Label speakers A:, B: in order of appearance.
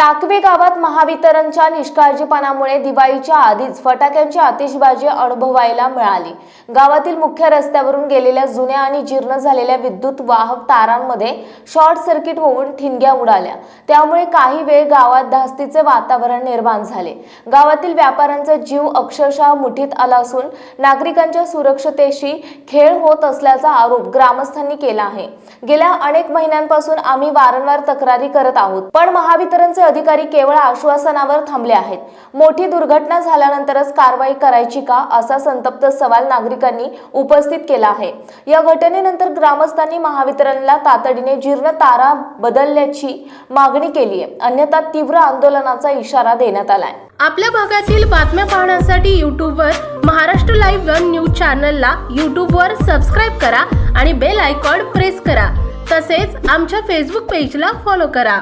A: टाकवे गावात महावितरणच्या निष्काळजीपणामुळे दिवाळीच्या आधीच फटाक्यांची आतिषबाजी अनुभवायला मिळाली. गावातील मुख्य रस्त्यावरून गेलेल्या जुन्या आणि जीर्ण झालेल्या विद्युत वाहक तारांमध्ये शॉर्ट सर्किट होऊन ठिणग्या उडाल्या. त्यामुळे काही वेळ गावात धास्तीचे वातावरण निर्माण झाले. गावातील व्यापाऱ्यांचा जीव अक्षरशः मुठीत आला असून नागरिकांच्या सुरक्षतेशी खेळ होत असल्याचा आरोप ग्रामस्थांनी केला आहे. गेल्या अनेक महिन्यांपासून आम्ही वारंवार तक्रारी करत आहोत. पण महावितरणचे अधिकारी केवळ आश्वासनावर थांबले आहेत. मोठी दुर्घटना झाल्यानंतरच कारवाई करायची का असा संतप्त सवाल नागरिकांनी उपस्थित केला आहे. या घटनेनंतर ग्रामस्थांनी महावितरणला तातडीने जीर्ण तारा बदलण्याची मागणी केली आहे. अन्यथा तीव्र आंदोलनाचा इशारा देण्यात आलाय.
B: आपल्या भागातील बातम्या पाहण्यासाठी यूट्यूबवर महाराष्ट्र लाईव्ह वन न्यूज चॅनलला यूट्यूबवर सबस्क्राईब करा आणि बेल आयकॉन प्रेस करा. तसेच आमच्या फेसबुक पेजला फॉलो करा.